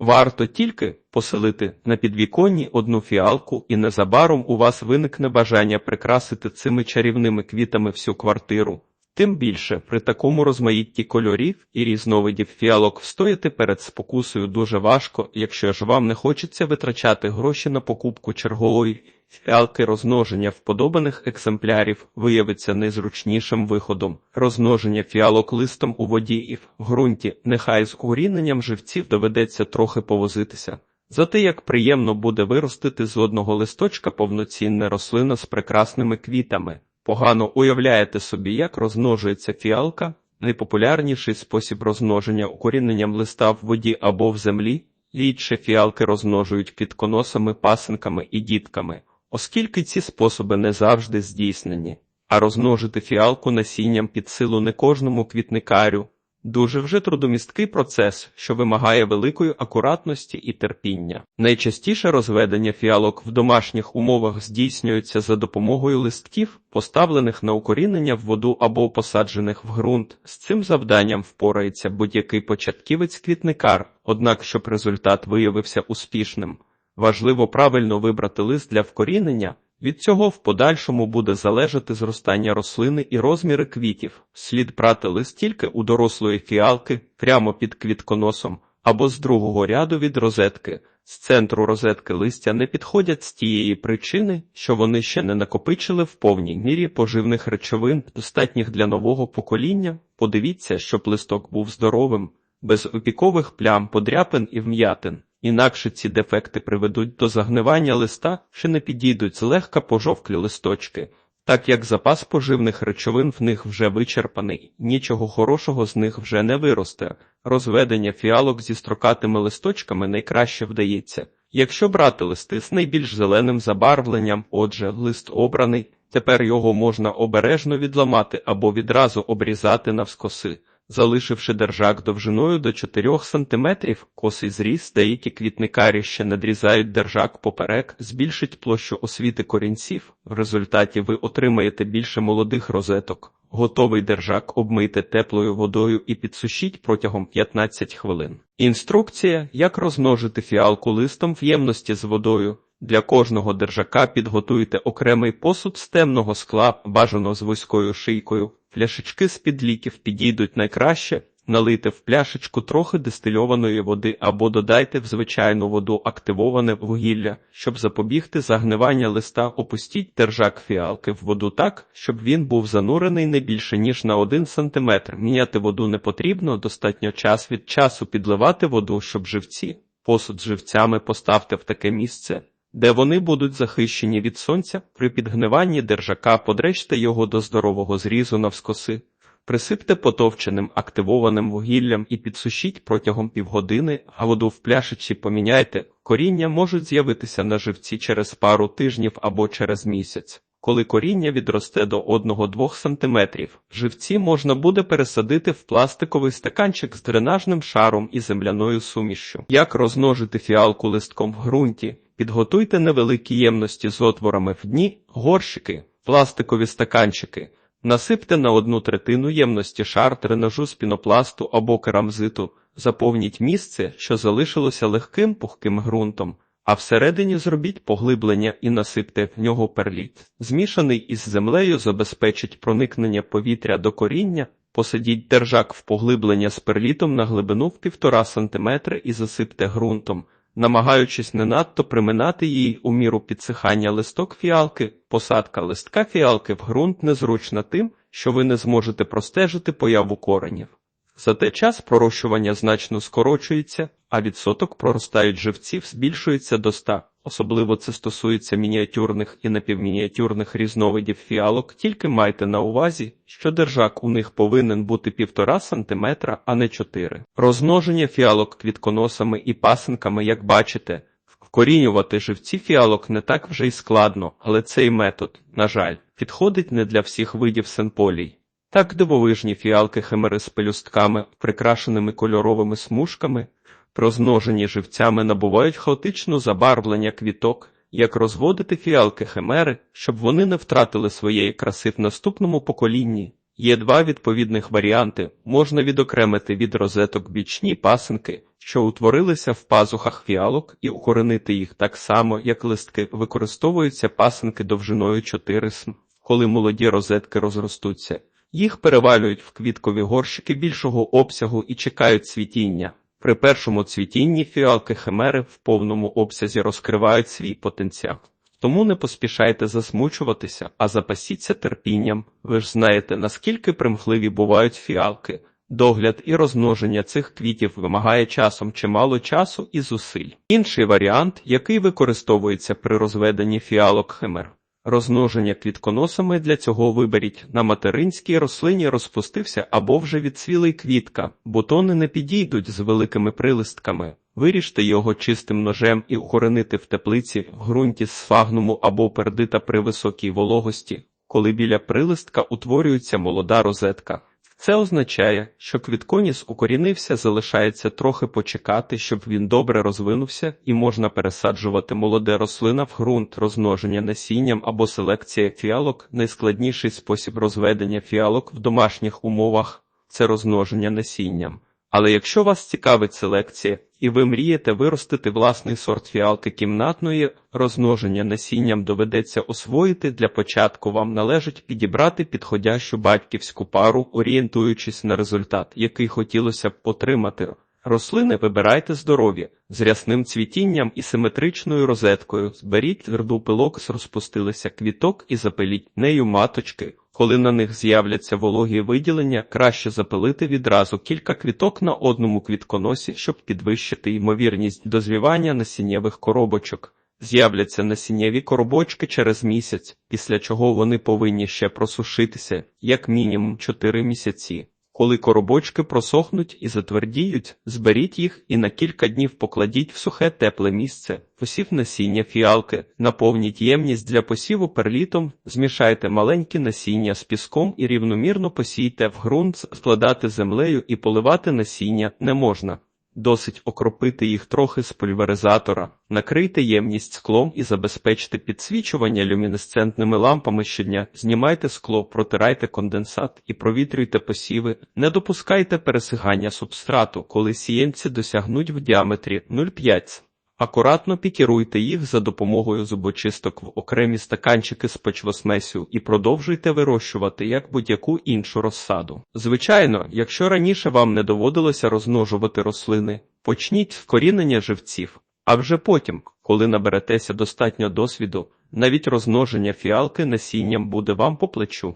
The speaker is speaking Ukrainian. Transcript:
Варто тільки поселити на підвіконні одну фіалку, і незабаром у вас виникне бажання прикрасити цими чарівними квітами всю квартиру. Тим більше при такому розмаїтті кольорів і різновидів фіалок встояти перед спокусою дуже важко, якщо ж вам не хочеться витрачати гроші на покупку чергової фіалки розмноження вподобаних екземплярів виявиться найзручнішим виходом. Розмноження фіалок листом у воді і в ґрунті, нехай з уріненням живців доведеться трохи повозитися. Зате як приємно буде виростити з одного листочка повноцінна рослина з прекрасними квітами. Погано уявляєте собі, як розмножується фіалка, найпопулярніший спосіб розмноження укоріненням листа в воді або в землі. Рідше фіалки розмножують квітконосами, пасинками і дітками, оскільки ці способи не завжди здійснені, а розмножити фіалку насінням під силу не кожному квітникарю. Дуже вже трудомісткий процес, що вимагає великої акуратності і терпіння. Найчастіше розведення фіалок в домашніх умовах здійснюється за допомогою листків, поставлених на укорінення в воду або посаджених в ґрунт. З цим завданням впорається будь-який початківець-квітникар, однак, щоб результат виявився успішним, важливо правильно вибрати лист для вкорінення. Від цього в подальшому буде залежати зростання рослини і розміри квітів. Слід брати лист тільки у дорослої фіалки прямо під квітконосом або з другого ряду від розетки. З центру розетки листя не підходять з тієї причини, що вони ще не накопичили в повній мірі поживних речовин, достатніх для нового покоління. Подивіться, щоб листок був здоровим, без опікових плям, подряпин і вм'ятин. Інакше ці дефекти приведуть до загнивання листа, що не підійдуть злегка пожовклі листочки, так як запас поживних речовин в них вже вичерпаний, нічого хорошого з них вже не виросте. Розведення фіалок зі строкатими листочками найкраще вдається. Якщо брати листи з найбільш зеленим забарвленням, отже, лист обраний, тепер його можна обережно відламати або відразу обрізати навскоси залишивши держак довжиною до 4 см, косий зріз, деякі квітникарі ще надрізають держак поперек, збільшить площу освіти корінців. В результаті ви отримаєте більше молодих розеток. Готовий держак обмийте теплою водою і підсушіть протягом 15 хвилин. Інструкція, як розмножити фіалку листом в ємності з водою. Для кожного держака підготуйте окремий посуд з темного скла, бажано з вузькою шийкою. Пляшечки з-під ліків підійдуть найкраще, налийте в пляшечку трохи дистильованої води або додайте в звичайну воду активоване вугілля, щоб запобігти загнивання листа, опустіть держак фіалки в воду так, щоб він був занурений не більше ніж на 1 см. Міняти воду не потрібно, достатньо час від часу підливати воду, щоб живці. Посуд з живцями поставте в таке місце, де вони будуть захищені від сонця, при підгниванні держака подречте його до здорового зрізу навскоси, присипте потовченим активованим вугіллям і підсушіть протягом півгодини, а воду в пляшечці поміняйте. Коріння можуть з'явитися на живці через пару тижнів або через місяць. Коли коріння відросте до 1-2 см, живці можна буде пересадити в пластиковий стаканчик з дренажним шаром і земляною сумішшю. Як розмножити фіалку листком в ґрунті? Підготуйте невеликі ємності з отворами в дні, горщики, пластикові стаканчики. Насипте на одну третину ємності шар тренажу з пінопласту або керамзиту, заповніть місце, що залишилося легким пухким ґрунтом, а всередині зробіть поглиблення і насипте в нього перліт. Змішаний із землею забезпечить проникнення повітря до коріння, посадіть держак в поглиблення з перлітом на глибину в 1,5 см і засипте ґрунтом намагаючись не надто приминати їй у міру підсихання листок фіалки, посадка листка фіалки в ґрунт незручна тим, що ви не зможете простежити появу коренів. Зате час пророщування значно скорочується, а відсоток проростають живців збільшується до 100. Особливо це стосується мініатюрних і напівмініатюрних різновидів фіалок, тільки майте на увазі, що держак у них повинен бути півтора сантиметра, а не 4. Розмноження фіалок квітконосами і пасинками, як бачите, вкорінювати живці фіалок не так вже й складно, але цей метод, на жаль, підходить не для всіх видів сенполій. Так дивовижні фіалки химери з пелюстками, прикрашеними кольоровими смужками, розмножені живцями набувають хаотично забарвлення квіток, як розводити фіалки химери, щоб вони не втратили своєї краси в наступному поколінні. Є два відповідних варіанти. Можна відокремити від розеток бічні пасинки, що утворилися в пазухах фіалок, і укоренити їх так само, як листки. Використовуються пасинки довжиною 4 см. Коли молоді розетки розростуться, їх перевалюють в квіткові горщики більшого обсягу і чекають цвітіння. При першому цвітінні фіалки химери в повному обсязі розкривають свій потенціал. Тому не поспішайте засмучуватися, а запасіться терпінням. Ви ж знаєте, наскільки примхливі бувають фіалки. Догляд і розмноження цих квітів вимагає часом чимало часу і зусиль. Інший варіант, який використовується при розведенні фіалок химер. Розмноження квітконосами для цього виберіть на материнській рослині розпустився або вже відцвілий квітка, бутони не підійдуть з великими прилистками. Виріжте його чистим ножем і укоренити в теплиці в ґрунті з сфагнуму або пердита при високій вологості, коли біля прилистка утворюється молода розетка. Це означає, що квітконіс укорінився, залишається трохи почекати, щоб він добре розвинувся, і можна пересаджувати молоде рослина в ґрунт, розмноження насінням або селекція фіалок. Найскладніший спосіб розведення фіалок в домашніх умовах це розмноження насінням. Але якщо вас цікавить селекція, і ви мрієте виростити власний сорт фіалки кімнатної, розмноження насінням доведеться освоїти. Для початку вам належить підібрати підходящу батьківську пару, орієнтуючись на результат, який хотілося б отримати. Рослини вибирайте здорові, з рясним цвітінням і симетричною розеткою. Зберіть тверду пилок з розпустилися квіток і запиліть нею маточки. Коли на них з'являться вологі виділення, краще запилити відразу кілька квіток на одному квітконосі, щоб підвищити ймовірність дозрівання насіннєвих коробочок. З'являться насіннєві коробочки через місяць, після чого вони повинні ще просушитися, як мінімум 4 місяці. Коли коробочки просохнуть і затвердіють, зберіть їх і на кілька днів покладіть в сухе тепле місце. Посів насіння фіалки, наповніть ємність для посіву перлітом, змішайте маленькі насіння з піском і рівномірно посійте в ґрунт, складати землею і поливати насіння не можна. Досить окропити їх трохи з пульверизатора, накрийте ємність склом і забезпечте підсвічування люмінесцентними лампами щодня, знімайте скло, протирайте конденсат і провітрюйте посіви, не допускайте пересигання субстрату, коли сіємці досягнуть в діаметрі 0,5 см. Акуратно пікіруйте їх за допомогою зубочисток в окремі стаканчики з почвосмесю і продовжуйте вирощувати як будь-яку іншу розсаду. Звичайно, якщо раніше вам не доводилося розмножувати рослини, почніть з вкорінення живців, а вже потім, коли наберетеся достатньо досвіду, навіть розмноження фіалки насінням буде вам по плечу.